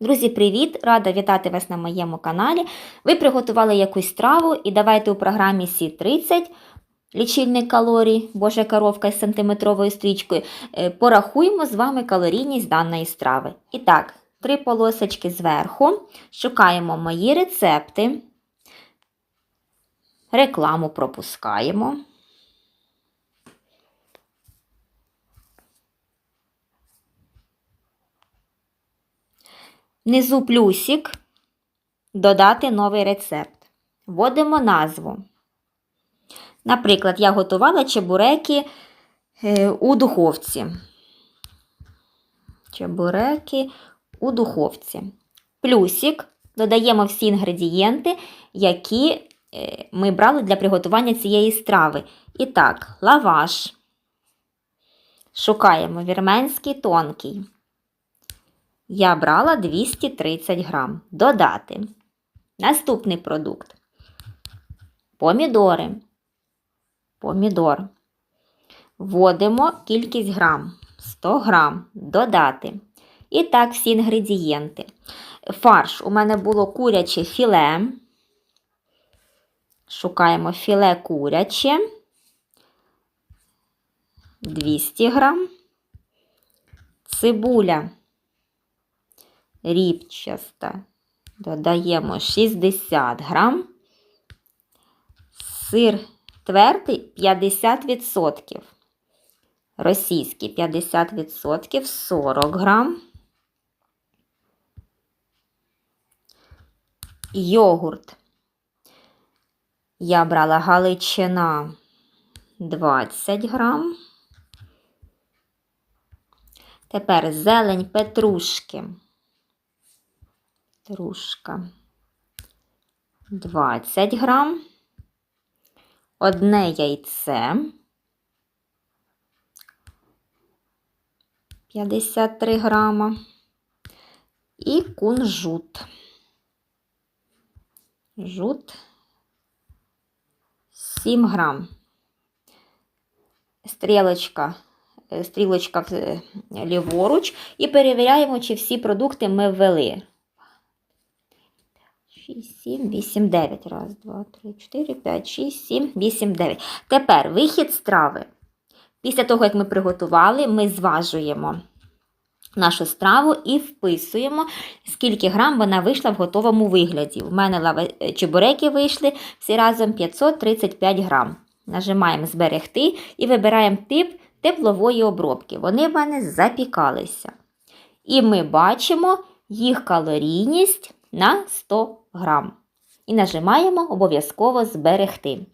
Друзі, привіт! Рада вітати вас на моєму каналі. Ви приготували якусь страву і давайте у програмі Сі30 лічильник калорій, божа коровка з сантиметровою стрічкою, е, порахуємо з вами калорійність даної страви. І так, три полосочки зверху. Шукаємо мої рецепти. Рекламу пропускаємо. Внизу плюсик. Додати новий рецепт. Вводимо назву. Наприклад, я готувала чебуреки е, у духовці. Чебуреки у духовці. Плюсик. Додаємо всі інгредієнти, які е, ми брали для приготування цієї страви. І так, лаваш. Шукаємо вірменський тонкий. Я брала 230 грам. Додати. Наступний продукт. Помідори. Помідор. Вводимо кількість грам. 100 грам. Додати. І так, всі інгредієнти. Фарш. У мене було куряче філе. Шукаємо філе куряче. 200 грам. Цибуля рібчаста. Додаємо 60 грам. Сир твердий 50%. Російський 50%, 40 грам. Йогурт. Я брала галичина 20 грам. Тепер зелень петрушки. Петрушка 20 грам. Одне яйце 53 грама. І кунжут. Жут 7 грам. Стрілочка, стрілочка ліворуч. І перевіряємо, чи всі продукти ми ввели. 6, 7, 8, 9. Раз, два, три, 4, 5, 6, 7, 8, 9. Тепер вихід страви. Після того, як ми приготували, ми зважуємо нашу страву і вписуємо, скільки грам вона вийшла в готовому вигляді. У мене лаве- чебуреки вийшли всі разом 535 грам. Нажимаємо Зберегти і вибираємо тип теплової обробки. Вони в мене запікалися. І ми бачимо їх калорійність на 100 грам. І нажимаємо обов'язково зберегти.